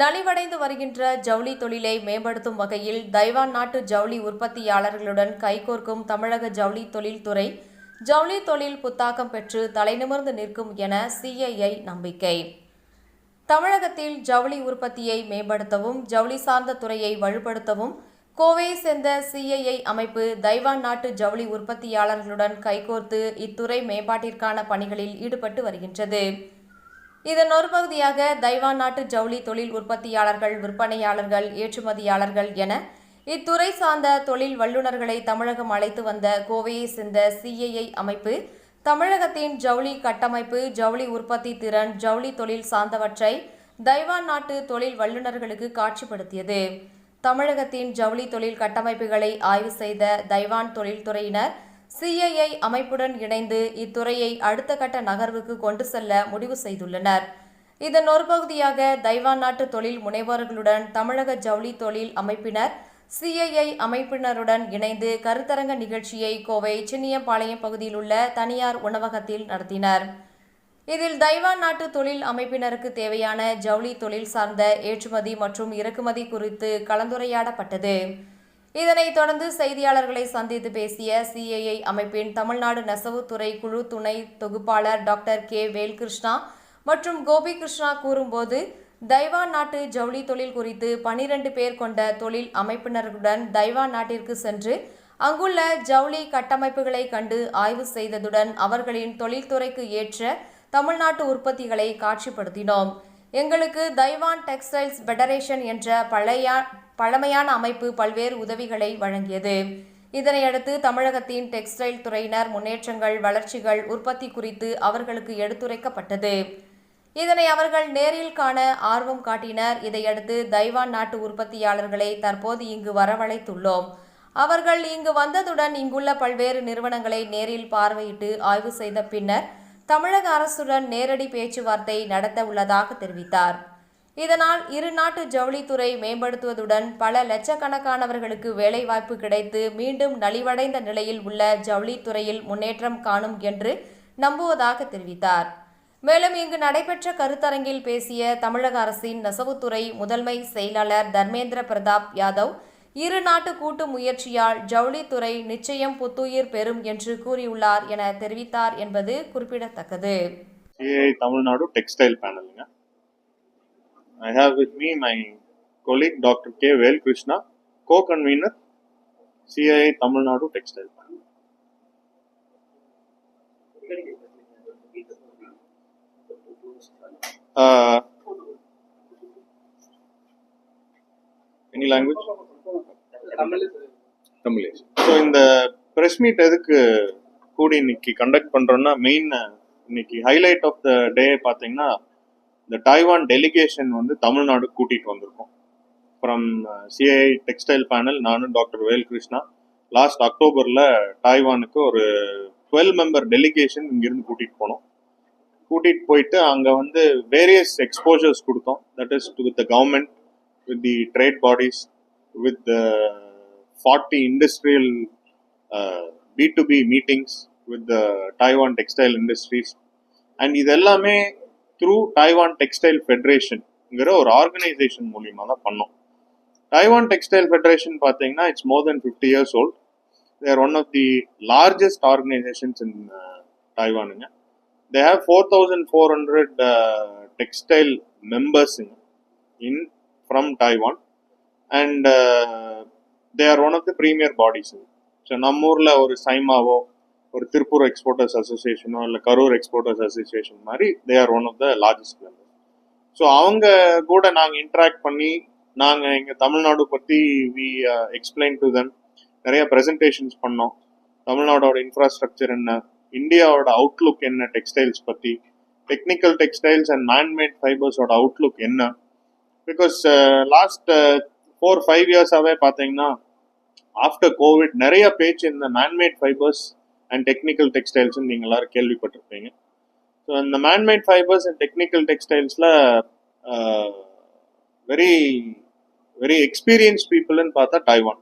நலிவடைந்து வருகின்ற ஜவுளி தொழிலை மேம்படுத்தும் வகையில் தைவான் நாட்டு ஜவுளி உற்பத்தியாளர்களுடன் கைகோர்க்கும் தமிழக ஜவுளி தொழில்துறை. ஜவுளி தொழில் புத்தாக்கம் பெற்று தலைநிமிர்ந்து நிற்கும் என சிஐஐ நம்பிக்கை. தமிழகத்தில் ஜவுளி உற்பத்தியை மேம்படுத்தவும் ஜவுளி சார்ந்த துறையை வலுப்படுத்தவும் கோவையை சேர்ந்த சிஐஐ அமைப்பு தைவான் நாட்டு ஜவுளி உற்பத்தியாளர்களுடன் கைகோர்த்து இத்துறை மேம்பாட்டிற்கான பணிகளில் ஈடுபட்டு வருகின்றது. இதன் ஒரு பகுதியாக தைவான் நாட்டு ஜவுளி தொழில் உற்பத்தியாளர்கள் விற்பனையாளர்கள் ஏற்றுமதியாளர்கள் என இத்துறை சார்ந்த தொழில் வல்லுநர்களை தமிழகம் அழைத்து வந்த கோவையை சேர்ந்த சிஏஐ அமைப்பு தமிழகத்தின் ஜவுளி கட்டமைப்பு ஜவுளி உற்பத்தி திறன் ஜவுளி தொழில் சார்ந்தவற்றை தைவான் நாட்டு தொழில் வல்லுநர்களுக்கு காட்சிப்படுத்தியது. தமிழகத்தின் ஜவுளி தொழில் கட்டமைப்புகளை ஆய்வு செய்த தைவான் தொழில்துறையினர் சிஐஐ அமைப்புடன் இணைந்து இத்துறையை அடுத்த கட்ட நகர்வுக்கு கொண்டு செல்ல முடிவு செய்துள்ளனர். இதன் ஒரு பகுதியாக தைவான் நாட்டு தொழில் முனைவோர்களுடன் தமிழக ஜவுளி தொழில் அமைப்பினர் சிஐஐ அமைப்பினருடன் இணைந்து கருத்தரங்க நிகழ்ச்சியை கோவை சின்னியம்பாளையம் பகுதியில் உள்ள தனியார் உணவகத்தில் நடத்தினர். இதில் தைவான் நாட்டு தொழில் அமைப்பினருக்கு தேவையான ஜவுளி தொழில் சார்ந்த ஏற்றுமதி மற்றும் இறக்குமதி குறித்து கலந்துரையாடப்பட்டது. இதனைத் தொடர்ந்து செய்தியாளர்களை சந்தித்து பேசிய சிஐஐ அமைப்பின் தமிழ்நாடு நெசவுத்துறை குழு துணை தொகுப்பாளர் டாக்டர் கே வேல்கிருஷ்ணா மற்றும் கோபி கிருஷ்ணா கூறும்போது தைவான் நாட்டு ஜவுளி தொழில் குறித்து பனிரெண்டு பேர் கொண்ட தொழில் அமைப்பினருடன் தைவான் நாட்டிற்கு சென்று அங்குள்ள ஜவுளி கட்டமைப்புகளை கண்டு ஆய்வு செய்ததுடன் அவர்களின் தொழில்துறைக்கு ஏற்ற தமிழ்நாட்டு உற்பத்திகளை காட்சிப்படுத்தினோம். எங்களுக்கு தைவான் டெக்ஸ்டைல்ஸ் ஃபெடரேஷன் என்ற பழைய பழமையான அமைப்பு பல்வேறு உதவிகளை வழங்கியது. இதனையடுத்து தமிழகத்தின் டெக்ஸ்டைல் துறையினர் முன்னேற்றங்கள் வளர்ச்சிகள் உற்பத்தி குறித்து அவர்களுக்கு எடுத்துரைக்கப்பட்டது. இதனை அவர்கள் நேரில் காண ஆர்வம் காட்டினர். இதையடுத்து தைவான் நாட்டு உற்பத்தியாளர்களை தற்போது இங்கு வரவழைத்துள்ளோம். அவர்கள் இங்கு வந்ததுடன் இங்குள்ள பல்வேறு நிறுவனங்களை நேரில் பார்வையிட்டு ஆய்வு செய்த பின்னர் தமிழக அரசுடன் நேரடி பேச்சுவார்த்தை நடத்த உள்ளதாக தெரிவித்தார். இதனால் இரு நாட்டு ஜவுளித்துறை மேம்படுத்துவதுடன் பல லட்சக்கணக்கானவர்களுக்கு வேலைவாய்ப்பு கிடைத்து மீண்டும் நலிவடைந்த நிலையில் உள்ள ஜவுளித்துறையில் முன்னேற்றம் காணும் என்று நம்புவதாக தெரிவித்தார். மேலும் இங்கு நடைபெற்ற கருத்தரங்கில் பேசிய தமிழக அரசின் நெசவுத்துறை முதன்மை செயலாளர் தர்மேந்திர பிரதாப் யாதவ் இரு நாட்டு கூட்டு முயற்சியால் ஜவுளித்துறை நிச்சயம் புத்துயிர் பெறும் என்று கூறியுள்ளார் என தெரிவித்தார் என்பது குறிப்பிடத்தக்கது. தமிழ்நாடு டெக்ஸ்டைல் பேனலுங்க. I have with me my colleague doctor K Vel Krishna co convener CI Tamil Nadu textile any language Tamil. So இந்த ப்ரெஸ் மீட் எதுக்கு கூடி இன்னைக்கு கண்டக்ட் பண்றோம்னா மெயின் இன்னைக்கு ஹைலைட் ஆஃப் த டே பார்த்தீங்கன்னா இந்த டைவான் டெலிகேஷன் வந்து தமிழ்நாடு கூட்டிகிட்டு வந்திருக்கோம். ஃப்ரம் சிஐ டெக்ஸ்டைல் பேனல் நானும் டாக்டர் வேல் கிருஷ்ணா லாஸ்ட் அக்டோபரில் டைவானுக்கு ஒரு டுவெல் மெம்பர் டெலிகேஷன் இங்கேருந்து கூட்டிகிட்டு போனோம். கூட்டிகிட்டு போயிட்டு அங்கே வந்து வேரியஸ் எக்ஸ்போஜர்ஸ் கொடுத்தோம். That is with the government with the trade bodies with forty industrial B to B meetings with the Taiwan textile industries and இது எல்லாமே த்ரூ டைவான் டெக்ஸ்டைல் ஃபெடரேஷன்ங்கிற ஒரு ஆர்கனைசேஷன் மூலியமாக தான் பண்ணோம். டைவான் டெக்ஸ்டைல் ஃபெடரேஷன் பார்த்தீங்கன்னா it's more than fifty years old there one of the largest organisations in டைவானுங்க they have four thousand four hundred textile மெம்பர்ஸுங்க in from Taiwan and they are one of the premier bodies so நம்ம ஊரில் ஒரு சைமாவோ ஒரு Tiruppur exporters அசோசியேஷனோ இல்லை Karur exporters association மாதிரி they are one of the largest member so அவங்க கூட நாங்கள் interact பண்ணி நாங்கள் எங்கள் தமிழ்நாடு பற்றி வி எக்ஸ்பிளைன் டு தெம் நிறைய ப்ரெசன்டேஷன்ஸ் பண்ணோம். தமிழ்நாடோட இன்ஃப்ராஸ்ட்ரக்சர் என்ன இந்தியாவோட அவுட்லுக் என்ன டெக்ஸ்டைல்ஸ் பற்றி டெக்னிக்கல் டெக்ஸ்டைல்ஸ் அண்ட் மேன்மேட் ஃபைபர்ஸோட அவுட்லுக் என்ன. பிகாஸ் லாஸ்ட் ஃபோர் ஃபைவ் இயர்ஸாகவே பார்த்தீங்கன்னா ஆஃப்டர் கோவிட் நிறைய பேச்சு இந்த மேன்மேட் ஃபைபர்ஸ் அண்ட் டெக்னிக்கல் டெக்ஸ்டைல்ஸ்னு நீங்கள் எல்லாரும் கேள்விப்பட்டிருப்பீங்க. ஸோ இந்த மேன்மேட் ஃபைபர்ஸ் அண்ட் டெக்னிக்கல் டெக்ஸ்டைல்ஸில் வெரி வெரி எக்ஸ்பீரியன்ஸ் பீப்புள்னு பார்த்தா டைவான்